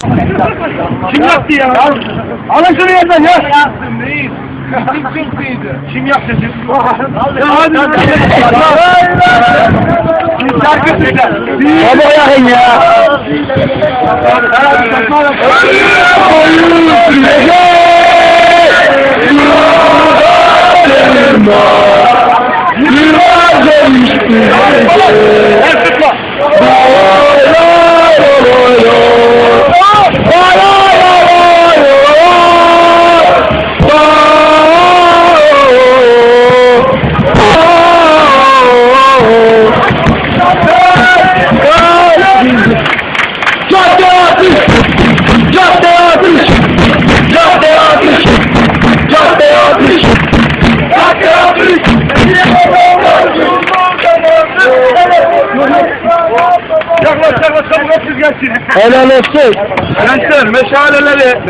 Kim yaptı ya? Alın şunu yerden ya. Yaptım reis. Kim çıktıydı? Kim yaptı? Ya hadi. Şarkı söyle. Baba yakın ya. Cadde Yaklaş yaklaş çabuk hepsiz gelsin. Helal olsun. Gençler meşaleleri